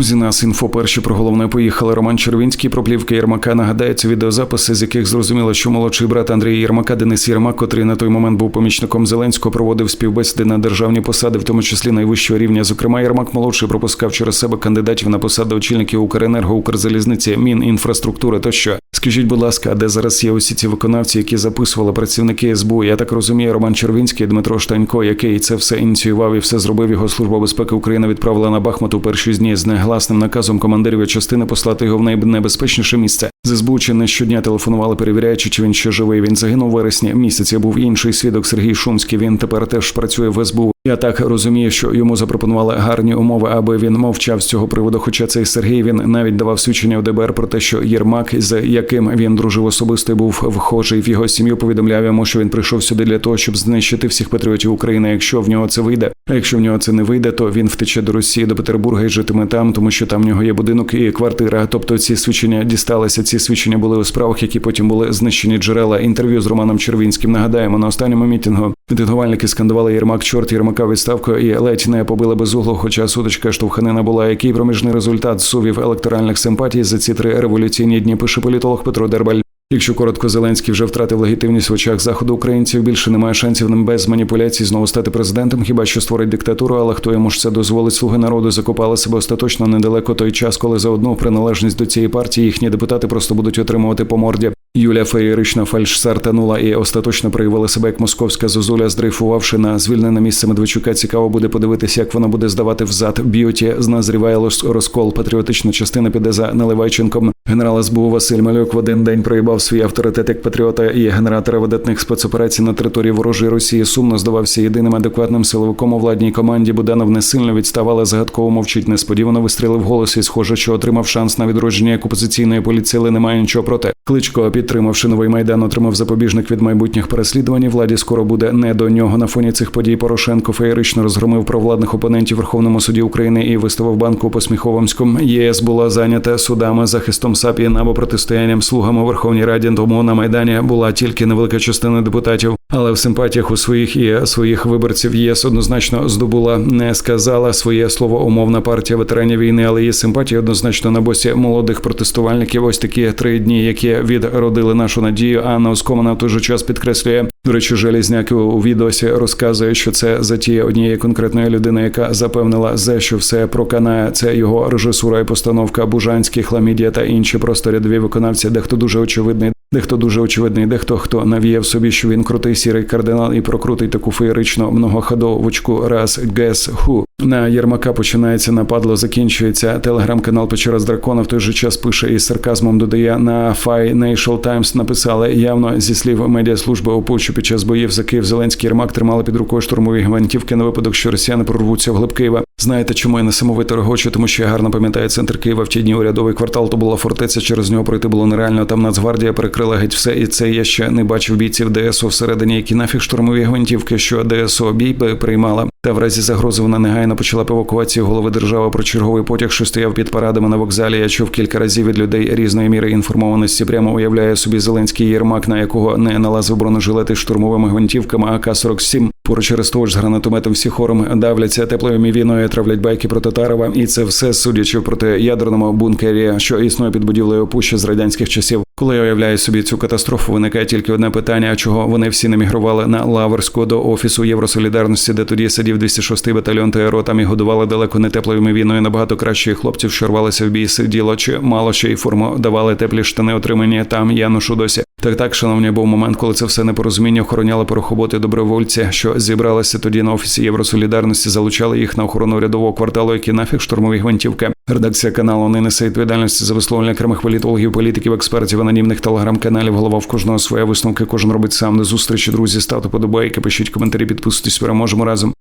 Друзі, нас інфо перші про головне поїхали. Роман Червінський про плівки Єрмака нагадається відеозаписи, з яких зрозуміло, що молодший брат Андрія Єрмака Денис Єрмак, котрий на той момент був помічником Зеленського, проводив співбесіди на державні посади, в тому числі найвищого рівня. Зокрема, Єрмак молодший пропускав через себе кандидатів на посади очільників Укренерго, Укрзалізниці, Мінінфраструктури тощо. Скажіть, будь ласка, а де зараз є усі ці виконавці, які записували працівники СБУ? Я так розумію, Роман Червінський, Дмитро Штанько, який це все ініціював і все зробив. Його служба безпеки України відправила на Бахмут у перші дні з негласним наказом командирів частини послати його в найнебезпечніше місце. З СБУ чи не щодня телефонували, перевіряючи, чи він ще живий. Він загинув у вересні місяці. Був інший свідок Сергій Шумський. Він тепер теж працює в СБУ. Я так розумію, що йому запропонували гарні умови, аби він мовчав з цього приводу. Хоча цей Сергій він навіть давав свідчення в ДБР про те, що Єрмак, з яким він дружив особисто, був вхожий в його сім'ю. Повідомляв йому, що він прийшов сюди для того, щоб знищити всіх патріотів України. Якщо в нього це вийде, а якщо в нього це не вийде, то він втече до Росії, до Петербурга і житиме там, тому що там в нього є будинок і квартира. Тобто ці свідчення дісталися. Ці свідчення були у справах, які потім були знищені джерела. Інтерв'ю з Романом Червінським. Нагадаємо на останньому мітингу. Мітингувальники скандували Єрмак, чорт Єрмака відставку і ледь не побили без углу, хоча сутичка штовханина була. Який проміжний результат сувів електоральних симпатій за ці три революційні дні пише політолог Петро Дербаль. Якщо коротко, Зеленський вже втратив легітимність в очах заходу українців, більше немає шансів ним без маніпуляцій знову стати президентом, хіба що створить диктатуру, але хто йому ж це дозволить? Слуги народу закопали себе остаточно недалеко той час, коли за одну приналежність до цієї партії їхні депутати просто будуть отримувати по морді. Юля феєрично фальшсартанула і остаточно проявила себе як московська зозуля, здрейфувавши на звільнене місце Медведчука. Цікаво буде подивитися, як вона буде здавати взад. Б'юті назріває розкол. Патріотична частина піде за Наливайченком. Генерал СБУ Василь Малюк в один день проїбав свій авторитет як патріота і генератора видатних спецоперацій на території ворожої Росії. Сумно здавався єдиним адекватним силовиком у владній команді. Буданов не сильно відстав, але загадково мовчить. Несподівано вистрілив голос і схоже, що отримав шанс на відродження як опозиційної але немає нічого проти. Кличко, підтримавши новий майдан, отримав запобіжник від майбутніх переслідувань. Владі скоро буде не до нього. На фоні цих подій Порошенко феєрично розгромив провладних опонентів Верховному суді України і виставив банку у Посміховомському. ЄС була зайнята судами захистом САПІН або протистоянням слугам у Верховній Раді. Тому на майдані була тільки невелика частина депутатів. Але в симпатіях у своїх і своїх виборців ЄС однозначно здобула, не сказала своє слово умовна партія ветеранів війни, але її симпатії однозначно на босі молодих протестувальників. Ось такі три дні, які відродили нашу надію. Анна Оскомана в той же час підкреслює до речі, Желізняк у відосі розказує, що це затія однієї конкретної людини, яка запевнила, за що все проканає. Це його режисура і постановка Бужанський, Хламідія та інші просто рядові виконавці, дехто дуже очевидний. Дехто дуже очевидний, дехто хто навіяв собі, що він крутий сірий кардинал і прокрутить таку феєричну многоходовочку раз гес ху. На Єрмака починається нападло, закінчується. Телеграм-канал Печера з дракона в той же час пише із сарказмом. Додає на Financial Times написали явно зі слів медіаслужби ОПУ, що під час боїв за Київ Зеленський Єрмак тримали під рукою штурмові гвинтівки на випадок, що росіяни прорвуться в глиб Києва. Знаєте, чому я несамовито регочу? Тому що я гарно пам'ятаю центр Києва в ті дні урядовий квартал. То була фортеця. Через нього пройти було нереально. Там Нацгвардія перекрила геть все, і це я ще не бачив бійців ДСО всередині, які нафіг штурмові гвинтівки, що ДСО бій приймала. Та в разі загрози вона негайно почала б евакуацію голови держави про черговий потяг, що стояв під парадами на вокзалі. Я чув кілька разів від людей різної міри інформованості. Прямо уявляє собі Зеленський Єрмак, на якого не налазив бронежилети штурмовими гвинтівками АК-47. Поруч ж з гранатометом всі хором давляться теплою війною, травлять байки про Татарова, і це все судячи проти ядерному бункері, що існує під будівлею пущі з радянських часів. Коли я уявляю собі цю катастрофу, виникає тільки одне питання: чого вони всі не мігрували на Лаверську до офісу Євросолідарності, де тоді сидів 206-й батальйон ТРО, там і годували далеко не теплою війною. Набагато краще хлопців, що рвалися в бій, сиділо чи мало ще й форму давали теплі штани, отримані там Янушу досі. Так, так, шановні, був момент, коли це все непорозуміння охороняли порохоботи добровольці, що зібралися тоді на офісі Євросолідарності, залучали їх на охорону рядового кварталу, які нафіг штурмові гвинтівки. Редакція каналу не несе відповідальності за висловлення окремих політологів, політиків, експертів, анонімних телеграм-каналів. Голова в кожного своя висновки. Кожен робить сам до зустрічі. Друзі, ставте подобайки, пишіть коментарі, підписуйтесь. Переможемо разом.